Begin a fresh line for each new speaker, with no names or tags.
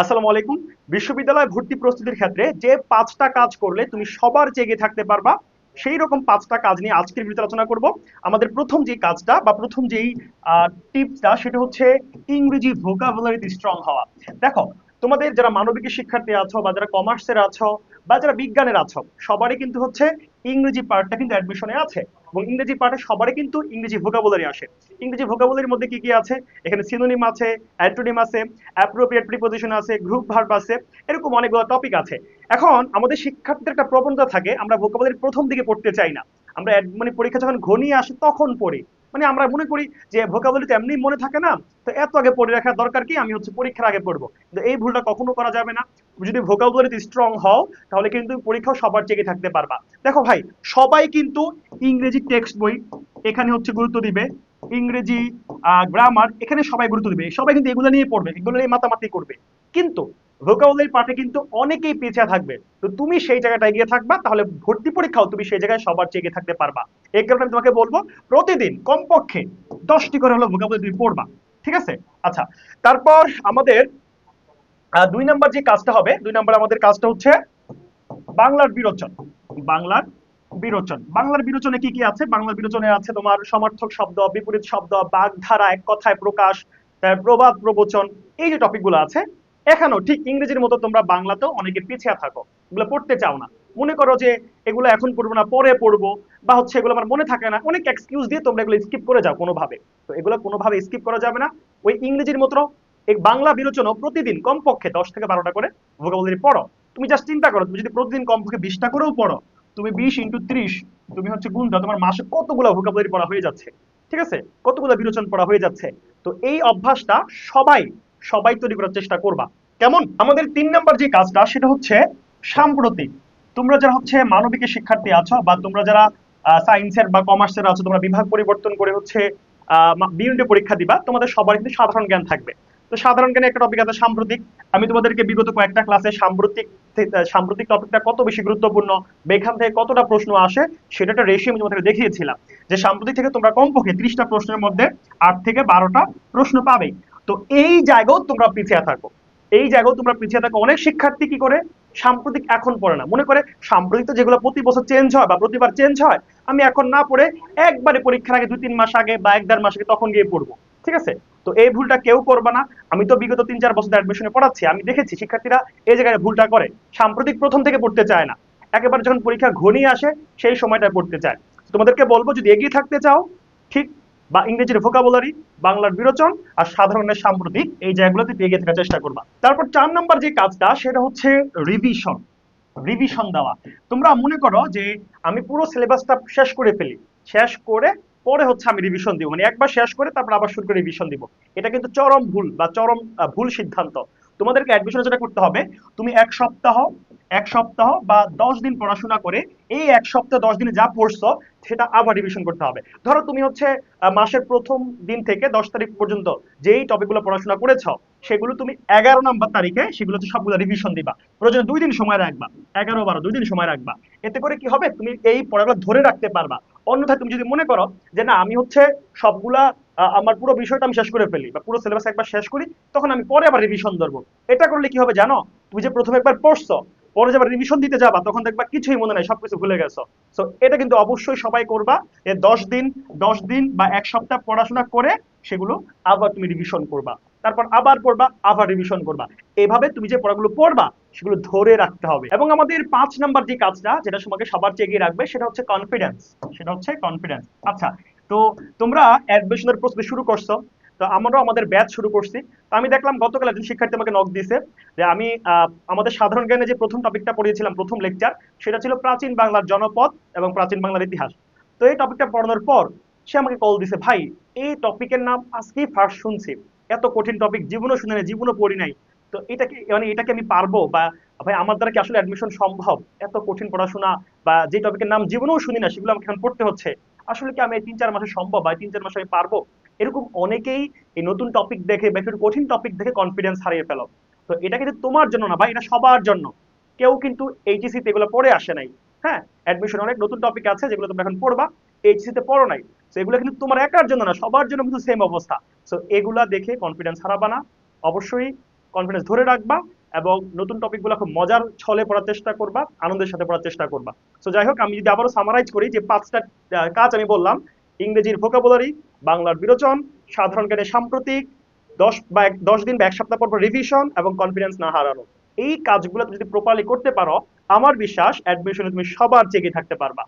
আসসালামু আলাইকুম। বিশ্ববিদ্যালয় ভর্তি প্রস্তুতির ক্ষেত্রে যে পাঁচটা কাজ করলে তুমি সবার এগিয়ে থাকতে পারবা, সেই রকম পাঁচটা কাজ নিয়ে আজকের ভিডিওতে আলোচনা করব। আমাদের প্রথম যে কাজটা বা প্রথম যেই টিপসটা সেটা হচ্ছে ইংরেজি ভোকাবুলারিতে স্ট্রং হওয়া। দেখো, তোমাদের যারা মানবিকের শিক্ষার্থী আছো বা যারা কমার্সের আছো বা যারা বিজ্ঞানের আছো, সবারই কিন্তু হচ্ছে ইংরেজি পার্টটা কিন্তু অ্যাডমিশনে আছে। এবং ইংরেজি পার্টে সবারই কিন্তু ইংরেজি ভোকাবুলারি আসে। ইংরেজি ভোকাবুলারির মধ্যে কি কি আছে? এখানে সিনোনিম আছে অ্যান্টোনিম আছে অ্যাপ্রোপ্রিয়েট প্রিপোজিশন আছে গ্রুপ ভার্ব আছে, এরকম অনেকগুলো টপিক আছে। এখন আমাদের শিক্ষার্থীদের একটা প্রবণতা থাকে, আমরা ভোকাবুলারি প্রথম দিকে পড়তে চাই না। আমরা মানে পরীক্ষা যখন ঘনিয়ে আসে তখন পড়ি। মানে আমরা মনে করি যে ভোকাবুলারি তো এমনি মনে থাকে না, তো এত আগে পড়ে রাখার দরকার কি? আমি হচ্ছে পরীক্ষার আগে পড়ব। কিন্তু এই ভুলটা কখনো করা যাবে না। যদি ভোকাবুলারিতে স্ট্রং হও, তাহলে কিন্তু পরীক্ষাও সবার চেয়ে থাকতে পারবা। দেখো ভাই, সবাই কিন্তু ইংরেজি টেক্সট বই এখানে হচ্ছে গুরুত্ব দিবে। ইংরেজি গ্রামার এখানে সবাই গুরুত্ব দিবে। সবাই কিন্তু এগুলো নিয়ে পড়বে, এগুলো নিয়ে মাতামাতি করবে। কিন্তু ভোকাবুলারি পার্টে কিন্তু অনেকেই পিছিয়ে থাকবে। তো তুমি সেই জায়গাটায় এগিয়ে থাকবা, তাহলে ভর্তি পরীক্ষাও তুমি সেই জায়গায় সবার চেয়ে এগিয়ে থাকতে পারবা। এই কারণে আমি তোমাকে বলব, প্রতিদিন কমপক্ষে দশটি করে হলো ভোকাবুলারি তুমি পড়বা, ঠিক আছে? আচ্ছা তারপর আমাদের দুই নাম্বার যে কাজটা হবে, দুই নাম্বার আমাদের কাজটা হচ্ছে বাংলার বিরোচন। বাংলার বিরোচন। বাংলার বিরোচনে কি কি আছে? বাংলার বিরোচনে আছে তোমার সমার্থক শব্দ, বিপরীত শব্দ, বাগধারা, এক কথায় প্রকাশ প্রবাদ, প্রবচন, এই যে টপিকগুলো আছে, এখানেও ঠিক ইংরেজির মতো তোমরা বাংলাতেও অনেকে পিছিয়ে থাকো, এগুলো পড়তে চাও না। মনে করো যে এগুলো এখন পড়ব না, পরে পড়ব, বা হচ্ছে এগুলো আমার মনে থাকে না, অনেক এক্সকিউজ দিয়ে তোমরা এগুলো স্কিপ করে যাও কোনোভাবে। তো এগুলো কোনোভাবে স্কিপ করা যাবে না। ওই ইংরেজির মতো এই বাংলা বিরোচনও প্রতিদিন কমপক্ষে দশ থেকে বারোটা করে ভোকাবুলারি পড়ো। তুমি জাস্ট চিন্তা করো, তুমি যদি প্রতিদিন কমপক্ষে বিশটা করেও পড়ো তুমি বিশ ইন্টু ত্রিশ, তুমি হচ্ছে গুণ দাও, তোমার মাসে কতগুলো ভোকাবুলারি পড়া হয়ে যাচ্ছে, ঠিক আছে? কতগুলো বিরোচন পড়া হয়ে যাচ্ছে। তো এই অভ্যাসটা সবাই সবাই তৈরি করার চেষ্টা করবা। কেমন? আমাদের তিন নাম্বার যে কাজটা, সেটা হচ্ছে সাম্প্রতিক। তোমরা যারা হচ্ছে মানবিকের শিক্ষার্থী আছো বা তোমরা যারা সায়েন্সের বা কমার্সের আছো, তোমরা বিভাগ পরিবর্তন করে হচ্ছে আহ বিউনিটে পরীক্ষা দিবা, তোমাদের সবার কিন্তু সাধারণ জ্ঞান থাকবে। তো সাধারণ জ্ঞানে একটা টপিক আছে সাম্প্রতিক। আমি তোমাদেরকে বিগত কয়েকটা ক্লাসে সাম্প্রতিক সাম্প্রতিক টপিকটা কত বেশি গুরুত্বপূর্ণ বা এখান থেকে কতটা প্রশ্ন আসে সেটা একটা রেশিও আমি তোমাদের দেখিয়েছিলাম যে সাম্প্রতিক থেকে তোমরা কমপক্ষে ত্রিশটা প্রশ্নের মধ্যে আট থেকে বারোটা প্রশ্ন পাবে। তো এই জায়গাও তোমরা পিছিয়ে থাকো। এই জায়গাও তোমরা পিছিয়ে থাকো। অনেক শিক্ষার্থী কি করে? সাম্প্রতিক এখন পড়ে না। মনে করে সাম্প্রতিক তো যেগুলো প্রতি বছর চেঞ্জ হয় বা প্রতিবার চেঞ্জ হয়, আমি এখন না পড়ে একবারে পরীক্ষার আগে দুই, তিন মাস আগে বা এক, দেড় মাস আগে তখন গিয়ে পড়ব। ঠিক আছে? তো এই ভুলটা কেউ করবে না। আমি তো বিগত তিন চার বছর অ্যাডমিশনে পড়াচ্ছি, আমি দেখেছি শিক্ষার্থীরা এই জায়গায় ভুলটা করে। সাম্প্রতিক প্রথম থেকে পড়তে চায় না। একেবারে যখন পরীক্ষা ঘনিয়ে আসে, সেই সময়টা পড়তে চায়। তোমাদেরকে বলব, যদি এগিয়ে থাকতে চাও, ঠিক, বা ইংরেজির ভোকাবুলারি বাংলার বিরোচন, আর সাধারণের সাম্প্রতিক, এই জায়গাগুলোতে এগিয়ে থাকার চেষ্টা করবা। তারপর চার নাম্বার যে কাজটা, সেটা হচ্ছে রিভিশন রিভিশন দেওয়া। তোমরা মনে করো যে, আমি পুরো সিলেবাসটা শেষ করে ফেলি। শেষ করে পরে হচ্ছে আমি রিভিশন দিব। মানে একবার শেষ করে তারপর আবার শুরু করে রিভিশন দিব। এটা কিন্তু চরম ভুল বা চরম ভুল সিদ্ধান্ত। তোমাদেরকে অ্যাডমিশনে যেটা করতে হবে, তুমি এক সপ্তাহ এক সপ্তাহ বা দশ দিন পড়াশোনা করে এই এক সপ্তাহ, দশ দিনে যা পড়ছো, সেটা আবার রিভিশন করতে হবে। ধরো তুমি হচ্ছে মাসের প্রথম দিন থেকে দশ তারিখ পর্যন্ত যেই টপিকগুলো পড়াশোনা করেছ, সেগুলো তুমি এগারো নম্বর তারিখে সেগুলো হচ্ছে সবগুলো রিভিশন দিবা। প্রয়োজনে দুই দিন সময় রাখবা। এগারো, বারো, দুই দিন সময় রাখবা। এতে করে কি হবে? তুমি এই পড়াগুলো ধরে রাখতে পারবা। অন্যথায় তুমি যদি মনে করো যে না, আমি হচ্ছে সবগুলা আমার পুরো বিষয়টা আমি শেষ করে ফেলি বা পুরো সিলেবাস একবার শেষ করি, তখন আমি পরে আবার রিভিশন ধরবো। এটা করলে কি হবে জানো? তুমি যে প্রথমে একবার পড়ছো, পরে যাবার রিভিশন দিতে যাবা, তখন দেখবা কিছুই মনে নাই, সবকিছু ভুলে গেছো। সো এটা কিন্তু অবশ্যই সবাই করবা এ দশ দিন দশ দিন বা এক সপ্তাহ পড়াশোনা করে সেগুলো আবার তুমি রিভিশন করবা। তারপর আবার পড়বা, আবার রিভিশন করবা। এভাবে তুমি যে পড়াগুলো পড়বা সেগুলো ধরে রাখতে হবে। এবং আমাদের পাঁচ নাম্বার যে কাজটা, যেটা তোমাকে সবার চেয়ে এগিয়ে রাখবে, সেটা হচ্ছে কনফিডেন্স সেটা হচ্ছে কনফিডেন্স আচ্ছা তো তোমরা অ্যাডমিশনের প্রস্তুতি শুরু করছ। তো আমরাও আমাদের ব্যাচ শুরু করছি। তো আমি দেখলাম গতকাল একজন শিক্ষার্থী আমাকে নক দিয়েছে যে আমি আমাদের সাধারণ জ্ঞানে যে প্রথম টপিকটা পড়িয়েছিলাম, প্রথম লেকচার সেটা ছিল প্রাচীন বাংলার জনপদ এবং প্রাচীন বাংলার ইতিহাস। তো এই টপিকটা পড়ানোর পর সে আমাকে কল দিছে ভাই, এই টপিকের নাম আজকেই ফার্স্ট শুনছি। এত কঠিন টপিক জীবনও শুনে নাই, জীবনও পড়ি নাই। তো এটাকে মানে এটাকে আমি পারব বা ভাই আমার দ্বারা কি আসলে অ্যাডমিশন সম্ভব? এত কঠিন পড়াশোনা বা যে টপিকের নাম জীবনেও শুনি না, সেগুলো আমাকে এখন পড়তে হচ্ছে। আসলে কি আমি তিন চার মাসে সম্ভব বা তিন চার মাসে আমি পারব? এরকম অনেকেই এই নতুন টপিক দেখে বা একটু কঠিন টপিক দেখে কনফিডেন্স হারিয়ে ফেলো। তো এটা কিন্তু তোমার জন্য না ভাই, এটা সবার জন্য। কেউ কিন্তু এইচএসি তে এগুলো পড়ে আসে নাই। হ্যাঁ অ্যাডমিশন অনেক নতুন টপিক আছে যেগুলো তোমরা এখন পড়বা এইচএসি তে পড়ো নাই। তো এগুলো কিন্তু তোমার একার জন্য না, সবার জন্য কিন্তু সেম অবস্থা। সো এগুলা দেখে কনফিডেন্স হারাবা না। অবশ্যই কনফিডেন্স ধরে রাখবা এবং নতুন টপিকগুলো খুব মজার ছলে পড়ার চেষ্টা করবা, আনন্দের সাথে পড়ার চেষ্টা করবা। সো যাই হোক আমি যদি আবারও সামারাইজ করি যে পাঁচটা কাজ আমি বললাম, ইংরেজির ভোকাবুলারি বাংলার বিরোচন, সাধারণ জ্ঞানের সাম্প্রতিক, দশ বা এক, দশ দিন বা এক সপ্তাহ পর পর রিভিশন এবং কনফিডেন্স না হারানো। এই কাজগুলো তুমি যদি প্রপারলি করতে পারো, আমার বিশ্বাস অ্যাডমিশনে তুমি সবার জেগে থাকতে পারবা।